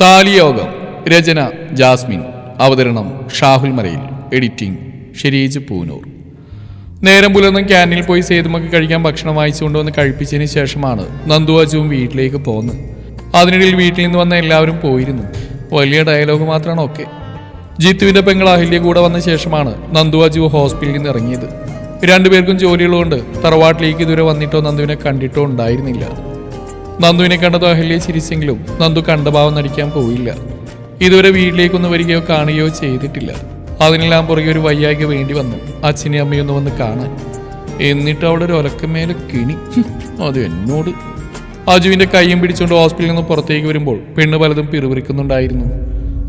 താലിയോഗം രചന ജാസ്മിൻ അവതരണം ഷാഹുൽ മലയിൽ എഡിറ്റിംഗ് ഷെരീജ് പൂനൂർ. നേരം പുലർന്ന് ക്യാന്റീനിൽ പോയി സേതുമൊക്കെ കഴിക്കാൻ ഭക്ഷണം വായിച്ചുകൊണ്ട് കൊണ്ടുവന്ന് കഴിപ്പിച്ചതിന് ശേഷമാണ് നന്ദു അജുവും വീട്ടിലേക്ക് പോകുന്നത് അതിനിടയിൽ വീട്ടിൽ നിന്ന് വന്ന എല്ലാവരും പോയിരുന്നു. വലിയ ഡയലോഗ് മാത്രമാണ് ഒക്കെ. ജിത്തുവിന്റെ പെങ്ങൾ അഹില്യ കൂടെ വന്ന ശേഷമാണ് നന്ദു അജു ഹോസ്പിറ്റലിൽ നിന്ന് ഇറങ്ങിയത്. രണ്ടുപേർക്കും ജോലിയുള്ളതുകൊണ്ട് തറവാട്ടിലേക്ക് ഇതുവരെ വന്നിട്ടോ നന്ദുവിനെ കണ്ടിട്ടോ ഉണ്ടായിരുന്നില്ല. നന്ദുവിനെ കണ്ടതോ അഹല്യ ചിരിച്ചെങ്കിലും നന്ദു കണ്ട ഭാവം നടിക്കാൻ പോയില്ല. ഇതുവരെ വീട്ടിലേക്കൊന്ന് വരികയോ കാണുകയോ ചെയ്തിട്ടില്ല. അതിനെല്ലാം പുറകെ ഒരു വയ്യായ്ക വേണ്ടി വന്നു. അച്ഛനെയും അമ്മയും ഒന്ന് വന്ന് കാണാൻ. എന്നിട്ട് അവിടെ ഒരു ഒലക്കമേലെ കിണി. അത് എന്നോട്? അജുവിന്റെ കൈയും പിടിച്ചുകൊണ്ട് ഹോസ്പിറ്റലിൽ നിന്ന് പുറത്തേക്ക് വരുമ്പോൾ പെണ്ണ് പലതും പിറുപിറുക്കുന്നുണ്ടായിരുന്നു.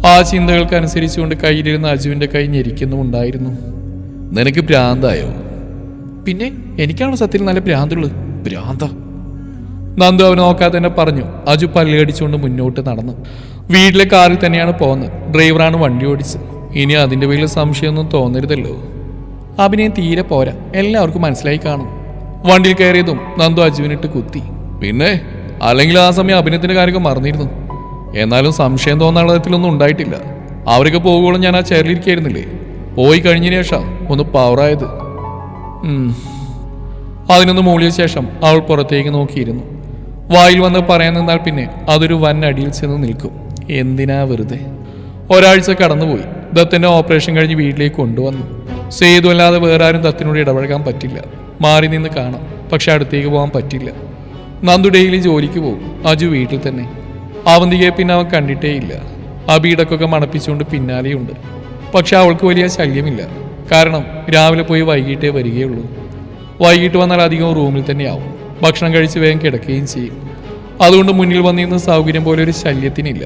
ആ ചിന്തകൾക്ക് അനുസരിച്ചുകൊണ്ട് കയ്യിലിരുന്ന അജുവിന്റെ കൈ ഞെരിക്കുന്നുമുണ്ടായിരുന്നു നിനക്ക് ഭ്രാന്തായോ? പിന്നെ എനിക്കാണോ സത്യത്തിൽ നല്ല ഭ്രാന്തുള്ളത്? ഭ്രാന്ത? നന്ദു അവനെ നോക്കാതെ തന്നെ പറഞ്ഞു അജു പല്ലടിച്ചുകൊണ്ട് മുന്നോട്ട് നടന്നു. വീട്ടിലെ കാറിൽ തന്നെയാണ് പോകുന്നത് ഡ്രൈവറാണ് വണ്ടി ഓടിച്ചത്. ഇനി അതിന്റെ പേരിൽ സംശയമൊന്നും തോന്നരുതല്ലോ. അഭിനയം തീരെ പോരാ. എല്ലാവർക്കും മനസ്സിലായി കാണും. വണ്ടിയിൽ കയറിയതും നന്ദു അജുവിനിട്ട് കുത്തി. പിന്നെ അല്ലെങ്കിൽ ആ സമയം അഭിനയത്തിന്റെ കാര്യമൊക്കെ മറന്നിരുന്നു. എന്നാലും സംശയം തോന്നാനുള്ള തരത്തിലൊന്നും ഉണ്ടായിട്ടില്ല. അവരൊക്കെ പോകുമ്പോഴും ഞാൻ ആ ചേരലിരിക്കായിരുന്നില്ലേ പോയി കഴിഞ്ഞതിന് ശേഷം ഒന്ന് പവറായത്. അതിനൊന്ന് മൂളിയ ശേഷം അവൾ പുറത്തേക്ക് നോക്കിയിരുന്നു. വായിൽ വന്ന് പറയാൻ നിന്നാൽ പിന്നെ അതൊരു വൻ അടിയിൽ ചെന്ന് നിൽക്കും. എന്തിനാ വെറുതെ? ഒരാഴ്ച കടന്നുപോയി. ദത്തിന്റെ ഓപ്പറേഷൻ കഴിഞ്ഞ് വീട്ടിലേക്ക് കൊണ്ടുവന്നു. സേതു അല്ലാതെ വേറെ ആരും ദത്തിനോട് ഇടപഴകാൻ പറ്റില്ല. മാറി നിന്ന് കാണാം. പക്ഷെ അടുത്തേക്ക് പോകാൻ പറ്റില്ല. നന്ദു ഡെയിലി ജോലിക്ക് പോകും. അജു വീട്ടിൽ തന്നെ. അവന്തികയെ പിന്നെ അവൻ കണ്ടിട്ടേ ഇല്ല. അബീടക്കൊക്കെ മണപ്പിച്ചുകൊണ്ട് പിന്നാലെയുണ്ട്. പക്ഷെ അവൾക്ക് വലിയ ശല്യമില്ല. കാരണം രാവിലെ പോയി വൈകിട്ടേ വരികയുള്ളൂ. വൈകിട്ട് വന്നാൽ അധികം റൂമിൽ തന്നെയാവും. ഭക്ഷണം കഴിച്ച് വേഗം കിടക്കുകയും ചെയ്യും. അതുകൊണ്ട് മുന്നിൽ വന്നിരുന്ന സൗകര്യം പോലെ ഒരു ശല്യത്തിനില്ല.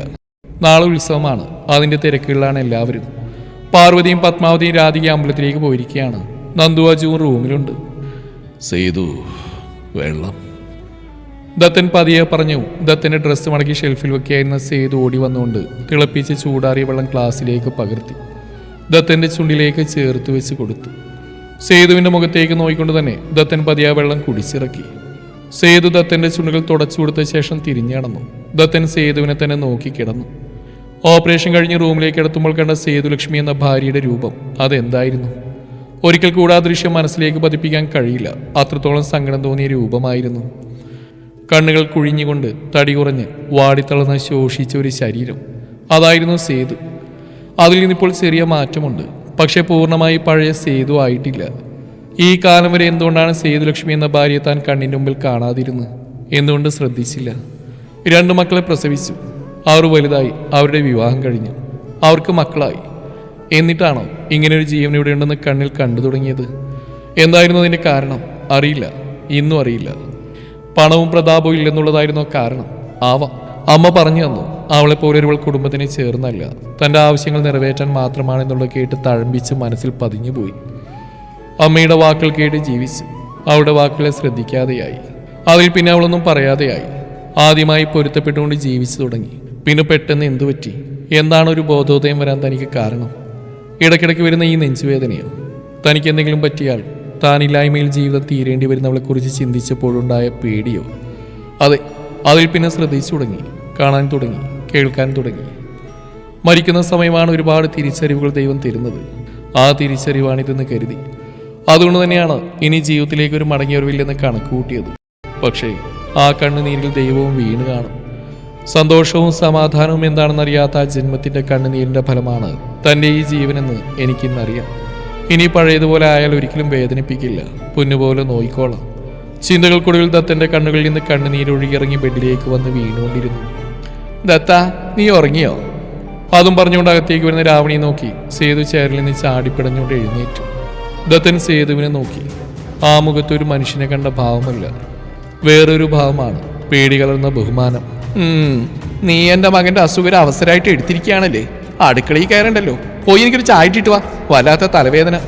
നാളെ ഉത്സവമാണ്. അതിന്റെ തിരക്കുകളിലാണ് എല്ലാവരും. പാർവതിയും പത്മാവതിയും രാധിക അമ്പലത്തിലേക്ക് പോയിരിക്കുകയാണ്. നന്ദു അജുവും റൂമിലുണ്ട്. സേതു വെള്ളം. ദത്തൻ പതിയെ പറഞ്ഞു ദത്തന്റെ ഡ്രസ്സ് മടക്കി ഷെൽഫിൽ വെക്കുകയായിരുന്ന സേതു ഓടി വന്നുകൊണ്ട് തിളപ്പിച്ച് ചൂടാറിയ വെള്ളം ഗ്ലാസ്സിലേക്ക് പകർത്തി. ദത്തന്റെ ചുണ്ടിലേക്ക് ചേർത്ത് വെച്ച് കൊടുത്തു. സേതുവിന്റെ മുഖത്തേക്ക് നോക്കിക്കൊണ്ട് തന്നെ ദത്തൻ പതിയെ വെള്ളം കുടിച്ചിറക്കി. സേതു ദത്തന്റെ ചുണ്ടുകൾ തുടച്ചു കൊടുത്ത ശേഷം തിരിഞ്ഞു നടന്നു. ദത്തൻ സേതുവിനെ തന്നെ നോക്കി കിടന്നു. ഓപ്പറേഷൻ കഴിഞ്ഞ് റൂമിലേക്ക് എത്തുമ്പോൾ കണ്ട സേതുലക്ഷ്മി എന്ന ഭാര്യയുടെ രൂപം അതെന്തായിരുന്നു? ഒരിക്കൽ കൂടെ ആ ദൃശ്യം മനസ്സിലേക്ക് പതിപ്പിക്കാൻ കഴിയില്ല. അത്രത്തോളം സങ്കടം തോന്നിയ രൂപമായിരുന്നു. കണ്ണുകൾ കുഴിഞ്ഞുകൊണ്ട് തടി കുറഞ്ഞ് വാടിത്തളർന്ന് ശോഷിച്ച ഒരു ശരീരം. അതായിരുന്നു സേതു. അതിൽ നിന്നിപ്പോൾ ചെറിയ മാറ്റമുണ്ട്. പക്ഷേ പൂർണമായി പഴയ സേതു ആയിട്ടില്ല. ഈ കാലം വരെ എന്തുകൊണ്ടാണ് സേതുലക്ഷ്മി എന്ന ഭാര്യയെ താൻ കണ്ണിന്റെ മുമ്പിൽ കാണാതിരുന്നത്? എന്തുകൊണ്ട് ശ്രദ്ധിച്ചില്ല? രണ്ട് മക്കളെ പ്രസവിച്ചു. അവർ വലുതായി അവരുടെ വിവാഹം കഴിഞ്ഞു. അവർക്ക് മക്കളായി. എന്നിട്ടാണോ ഇങ്ങനൊരു ജീവൻ ഇവിടെ ഉണ്ടെന്ന് കണ്ണിൽ കണ്ടു തുടങ്ങിയത്? എന്തായിരുന്നു അതിന്റെ കാരണം? അറിയില്ല. ഇന്നും അറിയില്ല. പണവും പ്രതാപവും ഇല്ലെന്നുള്ളതായിരുന്നു കാരണം? ആവാം. അമ്മ പറഞ്ഞു തന്നു അവളെ പോലെ ഒരുവൾ കുടുംബത്തിനെ ചേർന്നല്ല. തന്റെ ആവശ്യങ്ങൾ നിറവേറ്റാൻ മാത്രമാണെന്നുള്ളത് കേട്ട് തഴമ്പിച്ച് മനസ്സിൽ പതിഞ്ഞുപോയി. അമ്മയുടെ വാക്കുകൾ കേട്ട് ജീവിച്ചു. അവളുടെ വാക്കുകളെ ശ്രദ്ധിക്കാതെയായി. അതിൽ പിന്നെ അവളൊന്നും പറയാതെയായി. ആദ്യമായി പൊരുത്തപ്പെട്ടുകൊണ്ട് ജീവിച്ചു തുടങ്ങി. പിന്നെ പെട്ടെന്ന് എന്തു പറ്റി? എന്താണ് ഒരു ബോധോദയം വരാൻ തനിക്ക് കാരണം? ഇടയ്ക്കിടയ്ക്ക് വരുന്ന ഈ നെഞ്ചുവേദനയോ? തനിക്ക് എന്തെങ്കിലും പറ്റിയാൽ താനില്ലായ്മയിൽ ജീവിതം തീരേണ്ടി വരുന്നവളെക്കുറിച്ച് ചിന്തിച്ചപ്പോഴുണ്ടായ പേടിയോ? അതെ അതിൽ പിന്നെ ശ്രദ്ധിച്ചു തുടങ്ങി. കാണാൻ തുടങ്ങി കേൾക്കാൻ തുടങ്ങി. മരിക്കുന്ന സമയമാണ് ഒരുപാട് തിരിച്ചറിവുകൾ ദൈവം തരുന്നത്. ആ തിരിച്ചറിവാണിതെന്ന് കരുതി. അതുകൊണ്ട് തന്നെയാണ് ഇനി ജീവിതത്തിലേക്ക് ഒരു മടങ്ങിയറിവില്ലെന്ന് കണക്കുകൂട്ടിയത് പക്ഷേ ആ കണ്ണുനീരിൽ ദൈവവും വീണ് കാണും. സന്തോഷവും സമാധാനവും എന്താണെന്നറിയാത്ത ആ ജന്മത്തിന്റെ കണ്ണുനീരിന്റെ ഫലമാണ് തന്റെ ഈ ജീവനെന്ന് എനിക്കിന്നറിയാം. ഇനി പഴയതുപോലെ ആയാൽ ഒരിക്കലും വേദനിപ്പിക്കില്ല. പൊന്നുപോലെ നോയിക്കോളാം. ചിന്തകൾക്കൊടുവിൽ ദത്തന്റെ കണ്ണുകളിൽ നിന്ന് കണ്ണുനീരൊഴുകിയിറങ്ങി ബെഡിലേക്ക് വന്ന് വീണുകൊണ്ടിരുന്നു. ദത്ത നീ ഉറങ്ങിയോ? അതും പറഞ്ഞുകൊണ്ട് അകത്തേക്ക് വരുന്ന രാവണിയെ നോക്കി സേതു ചേരിൽ നിന്ന് ചാടിപ്പിടഞ്ഞുകൊണ്ട് എഴുന്നേറ്റു. ദത്തൻ സേതുവിനെ നോക്കി. ആ മുഖത്ത് ഒരു മനുഷ്യനെ കണ്ട ഭാവമല്ല. വേറൊരു ഭാവമാണ് പേടി കലർന്ന ബഹുമാനം. നീ എന്റെ മകന്റെ അസുഖര അവസരമായിട്ട് എടുത്തിരിക്കുകയാണല്ലേ? അടുക്കളയിൽ കയറണ്ടല്ലോ. പോയി എനിക്കൊരു ചായട്ടിട്ട് വാ. വല്ലാത്ത തലവേദന.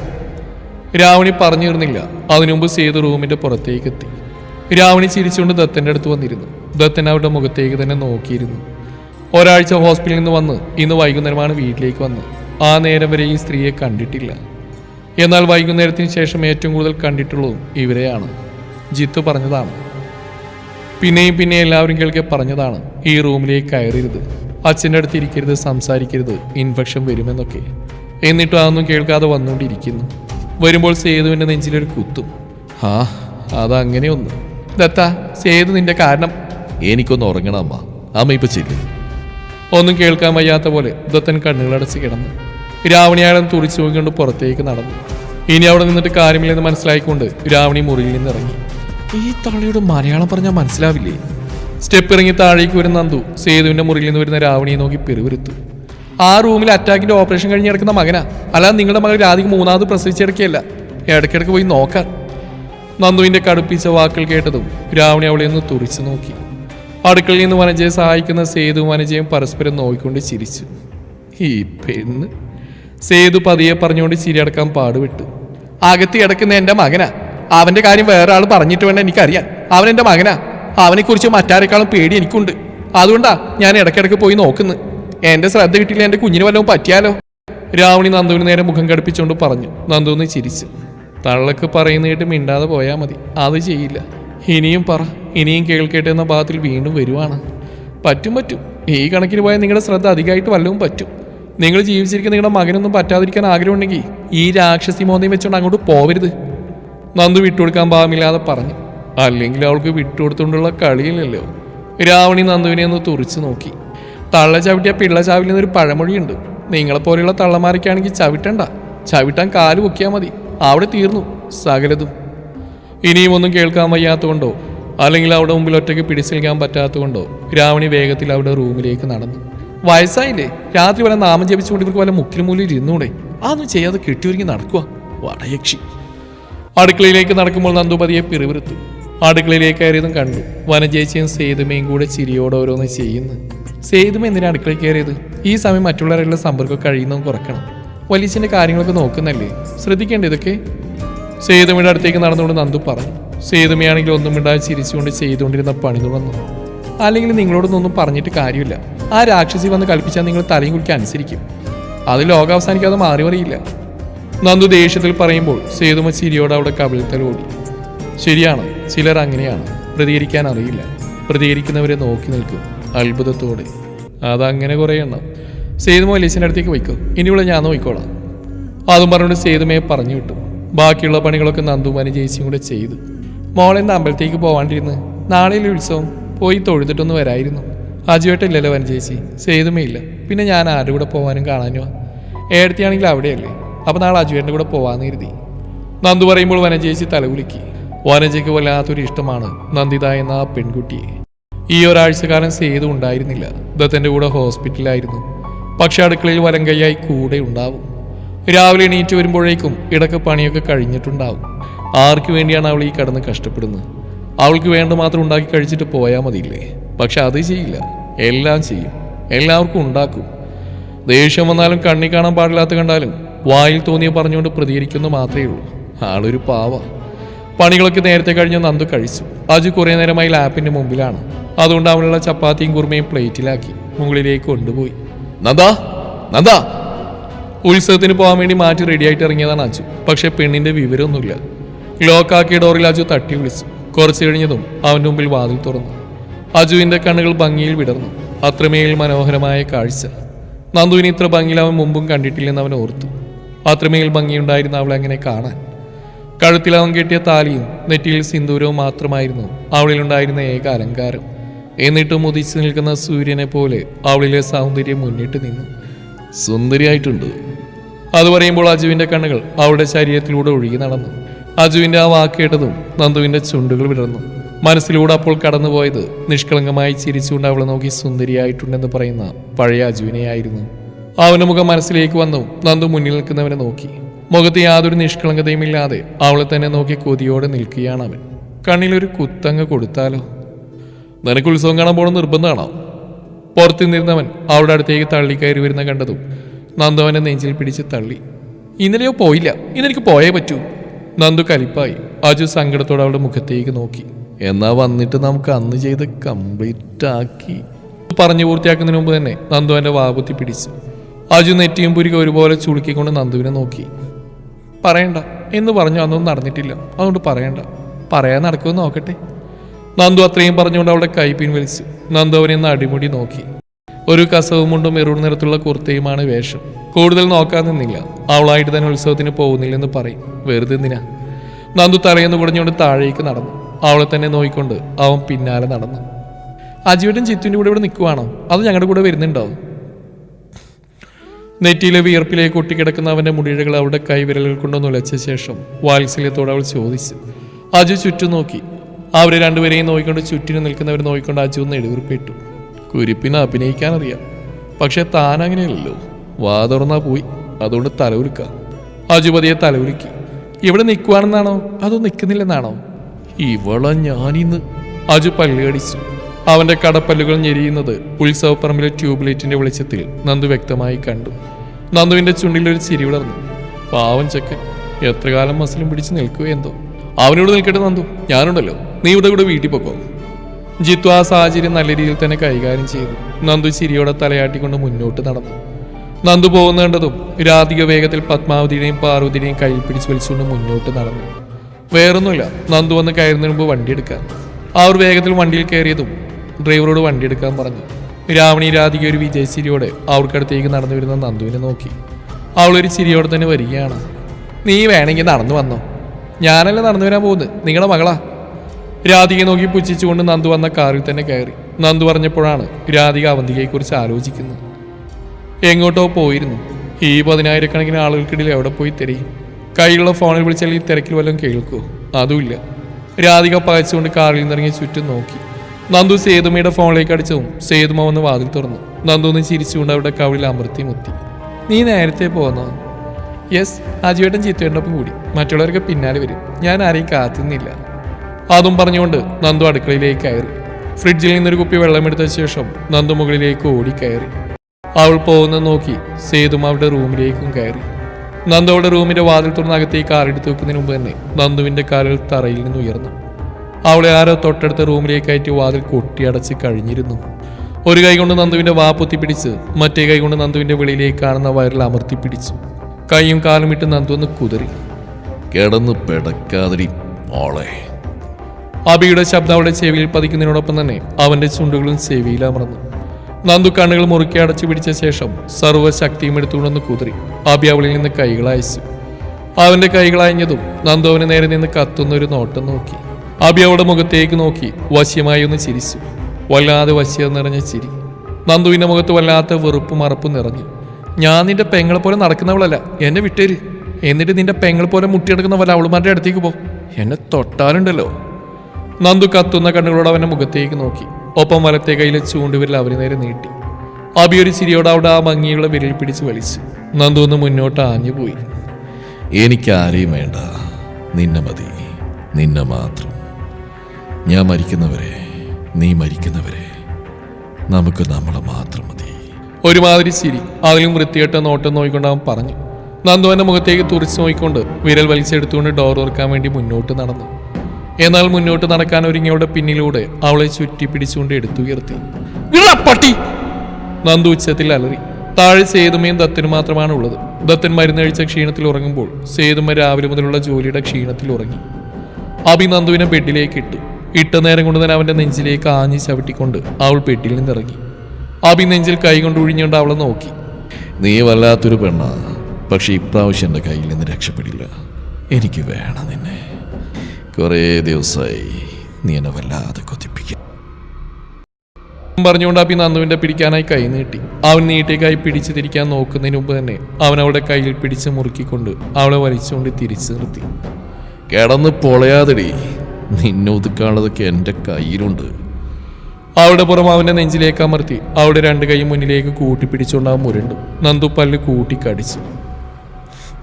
രാവണി പറഞ്ഞിരുന്നില്ല. അതിനുമുമ്പ് സേതു റൂമിന്റെ പുറത്തേക്ക് എത്തി. രാവണി ചിരിച്ചുകൊണ്ട് ദത്തന്റെ അടുത്ത് വന്നിരുന്നു. ദത്തൻ അവരുടെ മുഖത്തേക്ക് തന്നെ നോക്കിയിരുന്നു. ഒരാഴ്ച ഹോസ്പിറ്റലിൽ നിന്ന് വന്ന് ഇന്ന് വൈകുന്നേരമാണ് വീട്ടിലേക്ക് വന്ന് ആ നേരം വരെ ഈ സ്ത്രീയെ കണ്ടിട്ടില്ല. എന്നാൽ വൈകുന്നേരത്തിന് ശേഷം ഏറ്റവും കൂടുതൽ കണ്ടിട്ടുള്ളതും ഇവരെയാണ്. ജിത്തു പറഞ്ഞതാണ്. പിന്നെയും പിന്നെ എല്ലാവരും കേൾക്കെ പറഞ്ഞതാണ് ഈ റൂമിലേക്ക് കയറരുത്. അച്ഛന്റെ അടുത്ത് ഇരിക്കരുത് സംസാരിക്കരുത് ഇൻഫെക്ഷൻ വരുമെന്നൊക്കെ. എന്നിട്ടും അതൊന്നും കേൾക്കാതെ വന്നുകൊണ്ടിരിക്കുന്നു. വരുമ്പോൾ സേതുവിന്റെ നെഞ്ചിലൊരു കുത്തും. ആ അതങ്ങനെയൊന്ന്. ദത്ത സേതു നിന്റെ കാരണം. എനിക്കൊന്ന് ഉറങ്ങണം അമ്മ. അമ്മ ഇപ്പൊ ചെല്ലും. ഒന്നും കേൾക്കാൻ വയ്യാത്ത പോലെ ദത്തൻ കണ്ണുകളടച്ച് കിടന്നു. രാവണിയാളം തുറിച്ചു നോക്കിക്കൊണ്ട് പുറത്തേക്ക് നടന്നു. ഇനി അവിടെ നിന്നിട്ട് കാര്യമില്ലെന്ന് മനസ്സിലായിക്കൊണ്ട് രാവണി മുറിയിൽ നിന്ന് ഇറങ്ങി. ഈ തള്ളിയോട് മലയാളം പറഞ്ഞാൽ മനസ്സിലാവില്ലേ? സ്റ്റെപ്പ് ഇറങ്ങി താഴേക്ക് വരുന്ന നന്ദു സേതുവിന്റെ മുറിയിൽ നിന്ന് വരുന്ന രാവണിയെ നോക്കി പെരുവരുത്തു ആ റൂമിൽ അറ്റാക്കിന്റെ ഓപ്പറേഷൻ കഴിഞ്ഞ് കിടക്കുന്ന മകനാ. അല്ലാതെ നിങ്ങളുടെ മകൾ രാധിക മൂന്നാമത് പ്രസവിച്ചെടുക്കുകയല്ല. ഇടയ്ക്കിടയ്ക്ക് പോയി നോക്കാൻ നന്ദുവിന്റെ കടുപ്പിച്ച വാക്കുകൾ കേട്ടതും രാവണി അവളെ ഒന്ന് തുറിച്ചു നോക്കി. അടുക്കളയിൽ നിന്ന് വനജയെ സഹായിക്കുന്ന സേതു വനജയും പരസ്പരം നോക്കിക്കൊണ്ട് ചിരിച്ചു. ഈ പെണ്ണ്. സേതു പതിയെ പറഞ്ഞുകൊണ്ട് ചിരിയടക്കാൻ പാടുവിട്ടു. അകത്തി കിടക്കുന്ന എന്റെ മകനാ. അവന്റെ കാര്യം വേറെ ആൾ പറഞ്ഞിട്ട് വേണ്ട എനിക്കറിയാൻ. അവൻ എന്റെ മകനാ. അവനെക്കുറിച്ച് മറ്റാരെക്കാളും പേടി എനിക്കുണ്ട്. അതുകൊണ്ടാ ഞാൻ ഇടയ്ക്കിടയ്ക്ക് പോയി നോക്കുന്നു. എന്റെ ശ്രദ്ധ കിട്ടിയില്ല എന്റെ കുഞ്ഞിന് വല്ലതും പറ്റിയാലോ? രാവണി നന്ദുവിന് നേരെ മുഖം കടുപ്പിച്ചുകൊണ്ട് പറഞ്ഞു. നന്ദുവിന് ചിരിച്ച്. തള്ളക്ക് പറയുന്നതായിട്ട് മിണ്ടാതെ പോയാൽ മതി. അത് ചെയ്യില്ല. ഇനിയും പറ. ഇനിയും കേൾക്കട്ടെ എന്ന ഭാഗത്തിൽ വീണ്ടും വരുവാണ്. പറ്റും പറ്റും. ഈ കണക്കിന് പോയാൽ നിങ്ങളുടെ ശ്രദ്ധ അധികമായിട്ട് വല്ലതും പറ്റും. നിങ്ങൾ ജീവിച്ചിരിക്കുന്ന നിങ്ങളുടെ മകനൊന്നും പറ്റാതിരിക്കാൻ ആഗ്രഹമുണ്ടെങ്കിൽ ഈ രാക്ഷസി മോന്തയും വെച്ചുകൊണ്ട് അങ്ങോട്ട് പോവരുത്. നന്ദു വിട്ടുകൊടുക്കാൻ പാകമില്ലാതെ പറഞ്ഞു. അല്ലെങ്കിൽ അവൾക്ക് വിട്ടുകൊടുത്തുകൊണ്ടുള്ള കളിയില്ലല്ലോ. രാവണി നന്ദുവിനെ ഒന്ന് തുറിച്ചു നോക്കി. തള്ള ചവിട്ടിയ പിള്ള ചാവിൽ നിന്നൊരു പഴമൊഴിയുണ്ട്. നിങ്ങളെപ്പോലെയുള്ള തള്ളമാരൊക്കെയാണെങ്കിൽ ചവിട്ടണ്ട. ചവിട്ടാൻ കാൽ പൊക്കിയാൽ മതി. അവിടെ തീർന്നു. സകലതും. ഇനിയും ഒന്നും കേൾക്കാൻ വയ്യാത്തതുകൊണ്ടോ അല്ലെങ്കിൽ അവിടെ മുമ്പിൽ ഒറ്റയ്ക്ക് പിടിച്ചു നിൽക്കാൻ പറ്റാത്തതുകൊണ്ടോ രാവണി വേഗത്തിൽ അവിടെ റൂമിലേക്ക് നടന്നു. വയസ്സായില്ലേ? രാത്രി വരെ നാമം ജപിച്ചുകൊണ്ട് ഇവർക്ക് വല്ല മുക്കിന് മൂലയിൽ ഇരുന്നൂടെ അതൊന്നും ചെയ്യാതെ കെട്ടിയൊരുങ്ങി നടക്കുക വടയക്ഷി. അടുക്കളയിലേക്ക് നടക്കുമ്പോൾ നന്ദുപതിയെ പിറിവിരുത്തു അടുക്കളയിലേക്ക് കയറിയതും കണ്ടു. വനജേച്ചിയും സേതുമയും കൂടെ ചിരിയോടെ ഓരോന്ന് ചെയ്യുന്നു. സേതുമ എന്തിനാ അടുക്കളയിൽ കയറിയത്? ഈ സമയം മറ്റുള്ളവരുടെ സമ്പർക്കം കഴിയുന്നതും കുറക്കണം. വലിയച്ഛന്റെ കാര്യങ്ങളൊക്കെ നോക്കുന്നല്ലേ? ശ്രദ്ധിക്കേണ്ട ഇതൊക്കെ. സേതുമയുടെ അടുത്തേക്ക് നടന്നുകൊണ്ട് നന്ദു പറഞ്ഞു. സേതുമയാണെങ്കിൽ ഒന്നും മിണ്ടാതെ ചിരിച്ചുകൊണ്ട് ചെയ്തുകൊണ്ടിരുന്ന പണി തുടർന്നു. അല്ലെങ്കിൽ നിങ്ങളോടൊന്നും പറഞ്ഞിട്ട് കാര്യമില്ല. ആ രാക്ഷസി വന്ന് കളിപ്പിച്ചാൽ നിങ്ങൾ തലയും കുളിക്കാൻ അനുസരിക്കും. അത് ലോകം അവസാനിക്കാതെ മാറി മറിയില്ല. നന്ദു ദേഷ്യത്തിൽ പറയുമ്പോൾ സേതുമ ചിരിയോട് അവിടെ കവിളിത്തൽ ഓടി. ശരിയാണ് ചിലർ അങ്ങനെയാണ്. പ്രതികരിക്കാൻ അറിയില്ല. പ്രതികരിക്കുന്നവരെ നോക്കി നിൽക്കും അത്ഭുതത്തോടെ. അതങ്ങനെ കുറേ എണ്ണം. സേതുമ വലിയച്ഛന്റെ അടുത്തേക്ക് വയ്ക്കും ഇനിയുള്ള ഞാൻ നോക്കിക്കോളാം അതും പറഞ്ഞുകൊണ്ട് സേതുമയെ പറഞ്ഞു വിട്ടു. ബാക്കിയുള്ള പണികളൊക്കെ നന്ദുമാനി ജയിച്ചും കൂടെ ചെയ്തു. മോളെന്താ അമ്പലത്തേക്ക് പോവാണ്ടിരുന്ന്? നാളെയല്ലേ ഉത്സവം? പോയി തൊഴുതിട്ടൊന്ന് വരായിരുന്നു. അജുവേട്ടില്ലല്ലോ സേതുമേ ഇല്ല. പിന്നെ ഞാൻ ആരുടെ കൂടെ പോകാനും കാണാനോ ഏടത്തിയാണെങ്കിൽ അവിടെയല്ലേ. അപ്പോൾ നാളെ അജുവേട്ടന്റെ കൂടെ പോകാമെന്ന് കരുതി. നന്ദു പറയുമ്പോൾ വനജേച്ചി തലകുലുക്കി വനജയ്ക്ക് വല്ലാത്തൊരു ഇഷ്ടമാണ് നന്ദിത എന്ന ആ പെൺകുട്ടിയെ. ഈ ഒരാഴ്ചക്കാലം സേതു ഉണ്ടായിരുന്നില്ല. ദത്തന്റെ കൂടെ ഹോസ്പിറ്റലിലായിരുന്നു. പക്ഷെ അടുക്കളയിൽ വലം കൈയായി കൂടെ ഉണ്ടാവും. രാവിലെ എണീറ്റ് വരുമ്പോഴേക്കും ഇടയ്ക്ക് പണിയൊക്കെ കഴിഞ്ഞിട്ടുണ്ടാവും. ആർക്ക് വേണ്ടിയാണ് അവൾ ഈ കടന്ന് കഷ്ടപ്പെടുന്നത്? അവൾക്ക് വേണ്ട മാത്രം ഉണ്ടാക്കി കഴിച്ചിട്ട് പോയാൽ മതിയില്ലേ? പക്ഷെ അത് ചെയ്യില്ല. എല്ലാം ചെയ്യും. എല്ലാവർക്കും ഉണ്ടാക്കും. ദേഷ്യം വന്നാലും കണ്ണി കാണാൻ പാടില്ലാത്ത കണ്ടാലും വായിൽ തോന്നിയ പറഞ്ഞുകൊണ്ട് പ്രതികരിക്കുന്നു മാത്രമേ ഉള്ളൂ. ആളൊരു പാവ. പണികളൊക്കെ നേരത്തെ കഴിഞ്ഞ് നന്ദു കഴിച്ചു. അജു കുറേ നേരമായി ലാപ്പിന്റെ മുമ്പിലാണ്. അതുകൊണ്ട് അവനുള്ള ചപ്പാത്തിയും കുറുമയും പ്ലേറ്റിലാക്കി മുകളിലേക്ക് കൊണ്ടുപോയി. നന്ദാ നന്ദാ. ഉത്സവത്തിന് പോകാൻ വേണ്ടി മാറ്റി റെഡിയായിട്ട് ഇറങ്ങിയതാണ് അജു. പക്ഷെ പെണ്ണിന്റെ വിവരമൊന്നുമില്ല. ലോക്കാക്കിയ ഡോറിൽ അജു തട്ടി വിളിച്ചു. കുറച്ച് കഴിഞ്ഞതും അവന്റെ മുമ്പിൽ വാതിൽ തുറന്നു. അജുവിന്റെ കണ്ണുകൾ ഭംഗിയിൽ വിടർന്നു. അത്രമേൽ മനോഹരമായ കാഴ്ച. നന്ദുവിന് ഇത്ര ഭംഗിയിൽ അവൻ മുമ്പും കണ്ടിട്ടില്ലെന്ന് അവൻ ഓർത്തു. അത്രമേൽ ഭംഗിയുണ്ടായിരുന്ന അവളെ അങ്ങനെ കാണാൻ. കഴുത്തിൽ അവൻ കെട്ടിയ താലിയും നെറ്റിയിൽ സിന്ദൂരവും മാത്രമായിരുന്നു അവളിലുണ്ടായിരുന്ന ഏക അലങ്കാരം. എന്നിട്ടും ഉദിച്ചു നിൽക്കുന്ന സൂര്യനെ പോലെ അവളിലെ സൗന്ദര്യം മുന്നിട്ട് നിന്നു. സുന്ദരിയായിട്ടുണ്ട്. അത് പറയുമ്പോൾ അജുവിന്റെ കണ്ണുകൾ അവളുടെ ശരീരത്തിലൂടെ ഒഴുകി നടന്നു. അജുവിന്റെ ആ വാക്ക് കേട്ടതും നന്ദുവിന്റെ ചുണ്ടുകൾ വിടർന്നു. മനസ്സിലൂടെ അപ്പോൾ കടന്നുപോയത് നിഷ്കളങ്കമായി ചിരിച്ചുകൊണ്ട് അവളെ നോക്കി സുന്ദരിയായിട്ടുണ്ടെന്ന് പറയുന്ന പഴയ അജുവിനെയായിരുന്നു. അവന്റെ മുഖം മനസ്സിലേക്ക് വന്നു. നന്ദു മുന്നിൽ നിൽക്കുന്നവനെ നോക്കി. മുഖത്ത് യാതൊരു നിഷ്കളങ്കതയും ഇല്ലാതെ അവളെ തന്നെ നോക്കി കൊതിയോടെ നിൽക്കുകയാണ് അവൻ. കണ്ണിലൊരു കുത്തങ്ങ് കൊടുത്താലോ? നിനക്ക് ഉത്സവം കാണാൻ പോകണം നിർബന്ധമാണോ? പുറത്തു നിന്നിരുന്നവൻ അവളുടെ അടുത്തേക്ക് തള്ളി കയറി വരുന്ന കണ്ടതും നന്ദു അവനെ നെഞ്ചിൽ പിടിച്ച് തള്ളി. ഇന്നലെയോ പോയില്ല. ഇന്നെനിക്ക് പോയേ പറ്റൂ. നന്ദു കലിപ്പായി. അജു സങ്കടത്തോടെ അവളുടെ മുഖത്തേക്ക് നോക്കി. എന്നാ വന്നിട്ട് നമുക്ക് അന്ന് ചെയ്ത് കംപ്ലീറ്റ് ആക്കി. പറഞ്ഞു പൂർത്തിയാക്കുന്നതിന് മുമ്പ് തന്നെ നന്ദു എന്റെ പിടിച്ചു. അജു നെറ്റിയും പുരിക ഒരുപോലെ ചുളുക്കിക്കൊണ്ട് നന്ദുവിനെ നോക്കി. പറയണ്ട എന്ന് പറഞ്ഞു അതൊന്നും നടന്നിട്ടില്ല. അതുകൊണ്ട് പറയണ്ട പറയാൻ നടക്കുമെന്ന് നോക്കട്ടെ. നന്ദു അത്രയും പറഞ്ഞുകൊണ്ട് അവളുടെ കൈ പിൻവലിച്ചു. നന്ദു അവനെ ഒന്ന് അടിമുടി നോക്കി. ഒരു കസവും മുണ്ടും മെറൂൺ നിറത്തുള്ള കുർത്തയുമാണ് വേഷം. കൂടുതൽ നോക്കാൻ നിന്നില്ല. അവളായിട്ട് തന്നെ ഉത്സവത്തിന് പോകുന്നില്ലെന്ന് പറയും. വെറുതെ എന്തിനാ നന്ദു തലയെന്ന് കുടഞ്ഞുകൊണ്ട് താഴേക്ക് നടന്നു. അവളെ തന്നെ നോയിക്കൊണ്ട് അവൻ പിന്നാലെ നടന്നു. അജിയുടെ ചിത്തുവിന്റെ കൂടെ ഇവിടെ നിൽക്കുവാണോ? അത് ഞങ്ങളുടെ കൂടെ വരുന്നുണ്ടാവും. നെറ്റിയിലെ വിയർപ്പിലേക്ക് ഒട്ടിക്കിടക്കുന്ന അവന്റെ മുടിഴകൾ അവളുടെ കൈവിരലുകൾ കൊണ്ടൊന്ന് ഉലച്ച ശേഷം വാത്സല്യത്തോടെ അവൾ ചോദിച്ചു. അജു ചുറ്റും നോക്കി. അവർ രണ്ടുപേരെയും നോക്കിക്കൊണ്ട് ചുറ്റിന് നിൽക്കുന്നവർ നോക്കിക്കൊണ്ട് അജു ഒന്ന് എടുവിർപ്പിട്ടു കുരിപ്പിന് അഭിനയിക്കാനറിയാം. പക്ഷെ താൻ അങ്ങനെയല്ലല്ലോ. വാ പോയി. അതുകൊണ്ട് തലവുരുക്കാം അജു പതിയെ തലവുരുക്കി ഇവിടെ നിൽക്കുവാണെന്നാണോ? അതോ നിൽക്കുന്നില്ലെന്നാണോ? ഇവള ഞാനിന്ന് അജു പല്ലുകടിച്ചു അവന്റെ കടപ്പല്ലുകൾ ഞെരിയുന്നത് ഉത്സവപ്പറമ്പിലെ ട്യൂബ് ലൈറ്റിന്റെ വെളിച്ചത്തിൽ നന്ദു വ്യക്തമായി കണ്ടു. നന്ദുവിന്റെ ചുണ്ടിൽ ഒരു ചിരി വിടർന്നു പാവം ചെക്കൻ എത്ര കാലം മസിലും പിടിച്ച് നിൽക്കുകയെന്തോ അവനോട് നിൽക്കട്ടെ നന്ദു ഞാനുണ്ടല്ലോ. നീ ഇവിടെ കൂടെ വീട്ടിൽ പൊക്കോ. ജിത്തു ആ സാഹചര്യം നല്ല രീതിയിൽ തന്നെ കൈകാര്യം ചെയ്തു. നന്ദു ചിരിയോടെ തലയാട്ടിക്കൊണ്ട് മുന്നോട്ട് നടന്നു. നന്ദു പോകുന്ന കണ്ടതും രാധിക വേഗത്തിൽ പത്മാവതിയുടെയും പാർവതിയുടെയും കയ്യിൽ പിടിച്ച് വലിച്ചുകൊണ്ട് മുന്നോട്ട് നടന്നു. വേറൊന്നുമില്ല. നന്ദു വന്ന് കയറുന്നതിന് മുമ്പ് വണ്ടി എടുക്കാൻ. അവർ വേഗത്തിൽ വണ്ടിയിൽ കയറിയതും ഡ്രൈവറോട് വണ്ടി എടുക്കാൻ പറഞ്ഞു. രാവണി രാധിക ഒരു വിജയച്ചിരിയോടെ അവർക്കടുത്തേക്ക് നടന്നു വരുന്ന നന്ദുവിനെ നോക്കി. അവളൊരു ചിരിയോടെ തന്നെ വരികയാണ്. നീ വേണമെങ്കിൽ നടന്നു വന്നോ. ഞാനല്ല നടന്നു വരാൻ പോകുന്നത്? നിങ്ങളുടെ മകളാ. രാധികയെ നോക്കി പുച്ഛിച്ചുകൊണ്ട് നന്ദു വന്ന കാറിൽ തന്നെ കയറി. നന്ദു പറഞ്ഞപ്പോഴാണ് രാധിക അവന്തികയെക്കുറിച്ച് ആലോചിക്കുന്നത്. എങ്ങോട്ടോ പോയിരുന്നു. ഈ പതിനായിരക്കണക്കിന് ആളുകൾക്കിടയിൽ എവിടെ പോയി തിരയും കയ്യിലുള്ള ഫോണിൽ വിളിച്ചാൽ ഈ തിരക്കിൽ വല്ലതും കേൾക്കുമോ അതുമില്ല. രാധിക പകച്ചുകൊണ്ട് കാറിൽ നിന്നിറങ്ങി ചുറ്റും നോക്കി. നന്ദു സേതുമയുടെ ഫോണിലേക്ക് അടിച്ചതും സേതുമ വന്ന് വാതിൽ തുറന്നു. നന്ദു ഒന്ന് ചിരിച്ചുകൊണ്ട് അവിടെ കവിളിൽ അമൃത്തി മുത്തി. നീ നേരത്തെ പോന്നോ? യെസ് അജുവേട്ടൻ ചീത്തേട്ടൊപ്പം കൂടി. മറ്റുള്ളവരൊക്കെ പിന്നാലെ വരും. ഞാൻ ആരെയും കാത്തുന്നില്ല. അതും പറഞ്ഞുകൊണ്ട് നന്ദു അടുക്കളയിലേക്ക് കയറി. ഫ്രിഡ്ജിൽ നിന്നൊരു കുപ്പി വെള്ളമെടുത്ത ശേഷം നന്ദു മുകളിലേക്ക് ഓടി കയറി. അവൾ പോകുന്ന നോക്കി സേതും അവിടെ റൂമിലേക്കും കയറി. നന്ദു അവളുടെ റൂമിന്റെ വാതിൽ തുറന്ന് അകത്തേക്ക് കാറെടുത്ത് വെക്കുന്നതിന് മുമ്പ് തന്നെ നന്ദുവിന്റെ കാലുകൾ തറയിൽ നിന്ന് ഉയർന്നു. അവളെ ആരോ തൊട്ടടുത്ത റൂമിലേക്ക് കയറ്റി വാതിൽ കൊട്ടിയടച്ച് കഴിഞ്ഞിരുന്നു. ഒരു കൈ കൊണ്ട് നന്ദുവിന്റെ വാപ്പൊത്തി പിടിച്ച് മറ്റേ കൈ കൊണ്ട് നന്ദുവിന്റെ വെളിയിലേക്ക് കാണുന്ന വയറിൽ അമർത്തി പിടിച്ചു. കൈയും കാലും ഇട്ട് നന്ദു ഒന്ന് കുതറി കിടന്ന് പെടക്കാതിരി മോളെ. അബിയുടെ ശബ്ദം അവളുടെ ചെവിയിൽ പതിക്കുന്നതിനോടൊപ്പം തന്നെ അവന്റെ ചുണ്ടുകളും ചെവിയിൽ അമർന്നു. നന്ദു കണ്ണുകൾ മുറുക്കി അടച്ചു പിടിച്ച ശേഷം സർവശക്തിയും എടുത്തുകൊണ്ടെന്ന് കുതിരി. ആബി അവളിൽ നിന്ന് കൈകൾ അയച്ചു. അവന്റെ കൈകൾ അയഞ്ഞതും നന്ദു അവന് നേരെ നിന്ന് കത്തുന്ന ഒരു നോട്ടം നോക്കി. ആബി അവളുടെ മുഖത്തേക്ക് നോക്കി വശ്യമായി ഒന്ന് ചിരിച്ചു. വല്ലാതെ വശ്യം നിറഞ്ഞ ചിരി. നന്ദുവിന്റെ മുഖത്ത് വല്ലാത്ത വെറുപ്പും മറപ്പും നിറഞ്ഞു. ഞാൻ നിന്റെ പെങ്ങളെ പോലെ നടക്കുന്നവളല്ല എന്നെ വിട്ടേര്. എന്നിട്ട് നിന്റെ പെങ്ങളെ പോലെ മുട്ടിയെടുക്കുന്ന വല്ല അവളുമാരുടെ അടുത്തേക്ക് പോ. എന്നെ തൊട്ടാലുണ്ടല്ലോ. നന്ദു കത്തുന്ന കണ്ണുകളോട് അവന്റെ മുഖത്തേക്ക് നോക്കി. ഒപ്പം വലത്തെ കയ്യിലെ ചൂണ്ടുവിരൽ അവന് നേരെ നീട്ടി. അബി ഒരു ചിരിയോടെ അവിടെ ആ മങ്ങിയുള്ള വിരൽ പിടിച്ച് വലിച്ചു. നന്ദു ഒന്ന് മുന്നോട്ട് ആഞ്ഞു ആഞ്ഞുപോയി എനിക്കാരെയും വേണ്ട. നിന്നെ മതി. നിന്നെ മാത്രം. ഞാൻ മരിക്കുന്നവരെ നീ മരിക്കുന്നവരെ. നമുക്ക് നമ്മളെ മാത്രം മതി. ഒരുമാതിരി ചിരി. അതിലും വൃത്തികെട്ട നോട്ടം നോക്കിക്കൊണ്ട് അവൻ പറഞ്ഞു. നന്ദു അവന്റെ മുഖത്തേക്ക് തുറച്ചു നോക്കിക്കൊണ്ട് വിരൽ വലിച്ചെടുത്തുകൊണ്ട് ഡോർ തുറക്കാൻ വേണ്ടി മുന്നോട്ട് നടന്നു. എന്നാൽ മുന്നോട്ട് നടക്കാൻ ഒരുങ്ങിയവളുടെ പിന്നിലൂടെ അവളെ ചുറ്റി പിടിച്ചുകൊണ്ട് എടുത്തുയർത്തി "വിടാ പട്ടി! നന്ദു ഉച്ചത്തിൽ അലറി. താഴെ സേതുമയും ദത്തനും മാത്രമാണ് ഉള്ളത് ദത്തൻ മരുന്നഴിച്ച ക്ഷീണത്തിൽ ഉറങ്ങുമ്പോൾ സേതുമ രാവിലെ മുതലുള്ള ജോലിയുടെ ക്ഷീണത്തിൽ ഉറങ്ങി. അഭി നന്ദുവിനെ ബെഡിലേക്ക് ഇട്ടു. ഇട്ട നേരം കൊണ്ട് തന്നെ അവന്റെ നെഞ്ചിലേക്ക് ആഞ്ഞി ചവിട്ടിക്കൊണ്ട് അവൾ ബെഡിൽ നിന്നിറങ്ങി. അഭി നെഞ്ചിൽ കൈകൊണ്ട് ഒഴിഞ്ഞുകൊണ്ട് അവളെ നോക്കി. നീ വല്ലാത്തൊരു പെണ്ണാ. പക്ഷെ ഇപ്രാവശ്യം എന്റെ കയ്യിൽ നിന്ന് രക്ഷപ്പെടില്ല. എനിക്ക് വേണം നിന്നെ. കുറേ ദിവസമായി നീ എന്നെ വല്ലാതെ കൊതിപ്പിക്കും പറഞ്ഞുകൊണ്ട് അപ്പി നന്ദുവിന്റെ പിടിക്കാനായി കൈ നീട്ടി. അവൻ നീട്ടിയ കൈ പിടിച്ചു തിരിക്കാൻ നോക്കുന്നതിന് മുമ്പ് തന്നെ അവൻ അവളുടെ കയ്യിൽ പിടിച്ച് മുറുക്കിക്കൊണ്ട് അവളെ വലിച്ചുകൊണ്ട് തിരിച്ചു നിർത്തി. കിടന്ന് പൊളയാതെടി. നിന്നെ ഒതുക്കാനുള്ളതൊക്കെ എന്റെ കയ്യിലുണ്ട്. അവളുടെ പുറം അവന്റെ നെഞ്ചിലേക്ക് അമർത്തി അവളുടെ രണ്ട് കൈ മുന്നിലേക്ക് കൂട്ടി പിടിച്ചുകൊണ്ട് അവൻ മുരണ്ടു. നന്ദു പല്ല് കൂട്ടി കടിച്ചു.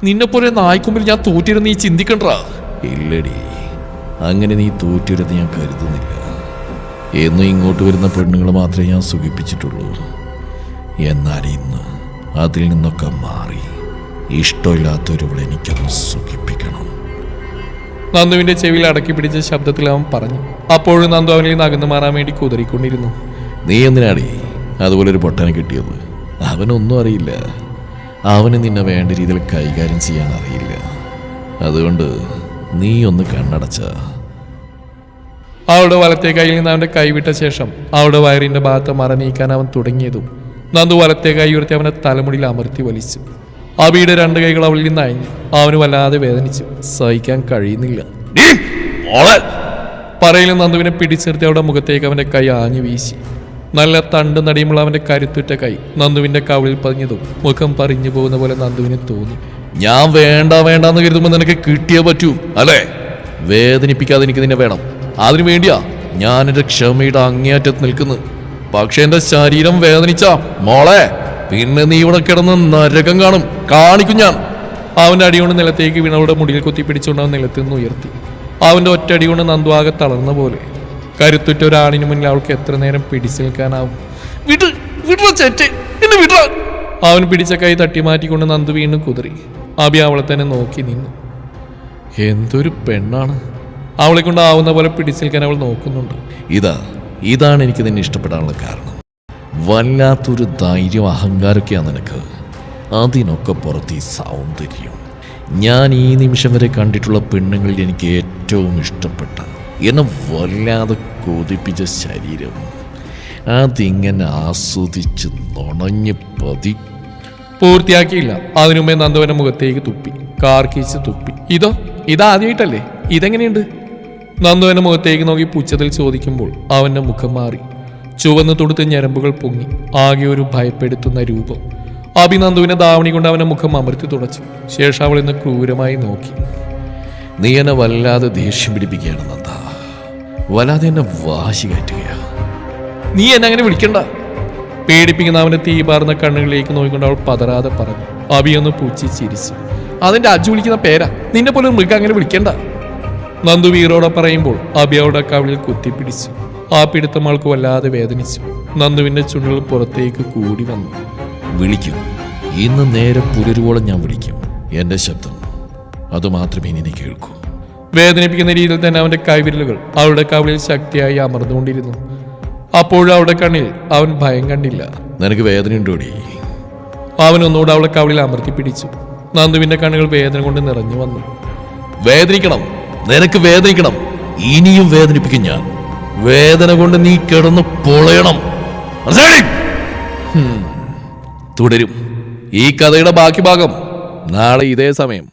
നിന്നെപ്പോലെ നായ്ക്കുമ്പിൽ ഞാൻ തോറ്റിരുന്ന് നീ ചിന്തിക്കണ്ടാ? ഇല്ലടി. അങ്ങനെ നീ തോറ്റൊരുത് ഞാൻ കരുതുന്നില്ല. എന്നും ഇങ്ങോട്ട് വരുന്ന പെണ്ണുങ്ങൾ മാത്രമേ ഞാൻ സുഖിപ്പിച്ചിട്ടുള്ളൂ. എന്നാൽ ഇന്ന് അതിൽ നിന്നൊക്കെ മാറി ഇഷ്ടമില്ലാത്തൊരുവളെ എനിക്കൊന്ന് സുഖിപ്പിക്കണം. നന്ദുവിന്റെ ചെവിയിൽ അടക്കി പിടിച്ച ശബ്ദത്തിൽ അവൻ പറഞ്ഞു. അപ്പോഴും നന്ദു അവനിൽ നിന്ന് അകന്നു മാറാൻ വേണ്ടി കുതിരിക്കൊണ്ടിരുന്നു നീ എന്തിനാടി അതുപോലെ ഒരു പൊട്ടനെ കിട്ടിയത്? അവനൊന്നും അറിയില്ല. അവന് നിന്നെ വേണ്ട രീതിയിൽ കൈകാര്യം ചെയ്യാൻ അറിയില്ല. അതുകൊണ്ട് നീ ഒന്ന് കണ്ണടച്ച. അവളുടെ വലത്തെ കൈയിൽ നിന്ന് അവന്റെ കൈവിട്ട ശേഷം അവളുടെ വയറിന്റെ ഭാഗത്ത് മറ നീക്കാൻ അവൻ തുടങ്ങിയതും നന്ദു വലത്തെ കൈ ഉയർത്തി അവനെ തലമുടിയിൽ അമർത്തി വലിച്ചു. അബിയുടെ രണ്ട് കൈകൾ അവളിൽ നിന്ന് അയഞ്ഞു. അവന് വല്ലാതെ വേദനിച്ചു. സഹിക്കാൻ കഴിയുന്നില്ല. പറയിലും നന്ദുവിനെ പിടിച്ചെടുത്തി അവളുടെ മുഖത്തേക്ക് അവന്റെ കൈ ആഞ്ഞു വീശി. നല്ല തണ്ട് നടിയുമുള്ള അവന്റെ കരുത്തുറ്റ കൈ നന്ദുവിന്റെ കവിളിൽ പതിഞ്ഞതും മുഖം പറിഞ്ഞു പോകുന്ന പോലെ നന്ദുവിന് തോന്നി. ഞാൻ വേണ്ട വേണ്ടാന്ന് കരുതുമ്പോൾ നിനക്ക് കിട്ടിയേ പറ്റൂ അല്ലേ? വേദനിപ്പിക്കാതെ എനിക്ക് നിന്നെ വേണം. അതിനു വേണ്ടിയാ ഞാൻ എന്റെ ക്ഷമയുടെ അങ്ങേയറ്റത്ത് നിൽക്കുന്നു. പക്ഷെ എന്റെ ശരീരം വേദനിച്ച മോളെ പിന്നെ നീ ഇവിടെ കിടന്ന് നരകം കാണും. കാണിക്കും ഞാൻ. അവന്റെ അടികൊണ്ട് നിലത്തേക്ക് വീണവളുടെ മുടിയിൽ കുത്തി പിടിച്ചുകൊണ്ട് അവൻ നിലത്തിൽ നിന്ന് ഉയർത്തി. അവന്റെ ഒറ്റ അടി കൊണ്ട് നന്ദു തളർന്ന പോലെ. കരുത്തുറ്റ ഒരാണിന് മുന്നിൽ അവൾക്ക് എത്ര നേരം പിടിച്ചു നിൽക്കാനാവും. വിട് വിട അവൻ പിടിച്ച കൈ തട്ടി മാറ്റിക്കൊണ്ട് നന്ദു വീണ്ടും കുതിറി. അബി അവളെ തന്നെ നോക്കി നിന്നു. എന്തൊരു പെണ്ണാണ്. അവളെ കൊണ്ടാവുന്ന പോലെ പിടിച്ചേൽക്കാൻ അവൾ നോക്കുന്നുണ്ട്. ഇതാ ഇതാണ് എനിക്ക് നിന്നെ ഇഷ്ടപ്പെടാനുള്ള കാരണം. വല്ലാത്തൊരു ധൈര്യം അഹങ്കാരമൊക്കെയാണ് നിനക്ക്. അതിനൊക്കെ പുറത്ത് ഈ സൗന്ദര്യം. ഞാൻ ഈ നിമിഷം വരെ കണ്ടിട്ടുള്ള പെണ്ണുങ്ങളിൽ എനിക്ക് ഏറ്റവും ഇഷ്ടപ്പെട്ട എന്നെ വല്ലാതെ കൊതിപ്പിച്ച ശരീരം. അതിങ്ങനെ ആസ്വദിച്ച് നുണഞ്ഞ് പതി പൂർത്തിയാക്കിയില്ല. അതിനുമേ നന്ദവന്റെ മുഖത്തേക്ക് തുപ്പി കാർക്കിച്ച് തുപ്പി. ഇതോ ഇതാദ്യമായിട്ടല്ലേ ഇതെങ്ങനെയുണ്ട്? നന്ദുവിന്റെ മുഖത്തേക്ക് നോക്കി പുച്ഛത്തിൽ ചോദിക്കുമ്പോൾ അവന്റെ മുഖം മാറി. ചുവന്ന് തൊടുത്ത് ഞരമ്പുകൾ പൊങ്ങി ആകെ ഒരു ഭയപ്പെടുത്തുന്ന രൂപം. അഭിനന്ദുവിനെ ദാവണി കൊണ്ട് അവന്റെ മുഖം അമർത്തി തുടച്ചു. ശേഷം അവൾ ഇന്ന് ക്രൂരമായി നോക്കി. നീ എന്നെ വല്ലാതെ ദേഷ്യം പിടിപ്പിക്കുകയാണ് നന്ദ. വല്ലാതെ എന്നെ വാശി കയറ്റുകയാ നീ എന്നെ അങ്ങനെ വിളിക്കണ്ട. പേടിപ്പിക്കുന്ന അവന്റെ തീപാർന്ന കണ്ണുകളിലേക്ക് നോക്കിക്കൊണ്ട് അവൾ പതറാതെ പറഞ്ഞു അബി ഒന്ന് പൂച്ചി ചിരിച്ചു. അതിന്റെ അജു വിളിക്കുന്ന പേരാ. നിന്നെ പോലെ മൃഗം അങ്ങനെ വിളിക്കണ്ട. നന്ദു വീറോടെ പറയുമ്പോൾ അബി അവളുടെ കവിളിൽ കുത്തിപ്പിടിച്ചു. ആ പിടുത്തം ആൾക്ക് വല്ലാതെ വേദനിച്ചു. നന്ദുവിന്റെ ചുണ്ടുകൾ പുറത്തേക്ക് കൂടി വന്നു. വിളിക്കും. ഇന്ന് നേരെ പുലരുവോളം ഞാൻ വിളിക്കും. എന്റെ ശബ്ദം. അത് മാത്രമേ ഇനി കേൾക്കൂ. വേദനിപ്പിക്കുന്ന രീതിയിൽ തന്നെ അവന്റെ കൈവിരലുകൾ അവളുടെ കവിളിൽ ശക്തിയായി അമർന്നുകൊണ്ടിരുന്നു. അപ്പോഴും അവളുടെ കണ്ണിൽ അവൻ ഭയം കണ്ടില്ല. നിനക്ക് വേദനയുണ്ടോടി അവൻ ഒന്നുകൂടെ അവളെ കവിളിൽ അമർത്തി പിടിച്ചു. നന്ദുവിന്റെ കണ്ണുകൾ വേദന കൊണ്ട് നിറഞ്ഞു വന്നു. വേദനിക്കണം. നിനക്ക് വേദനിക്കണം. ഇനിയും വേദനിപ്പിക്കും ഞാൻ. വേദന കൊണ്ട് നീ കിടന്ന് പൊളയണം. തുടരും. ഈ കഥയുടെ ബാക്കി ഭാഗം നാളെ ഇതേ സമയം.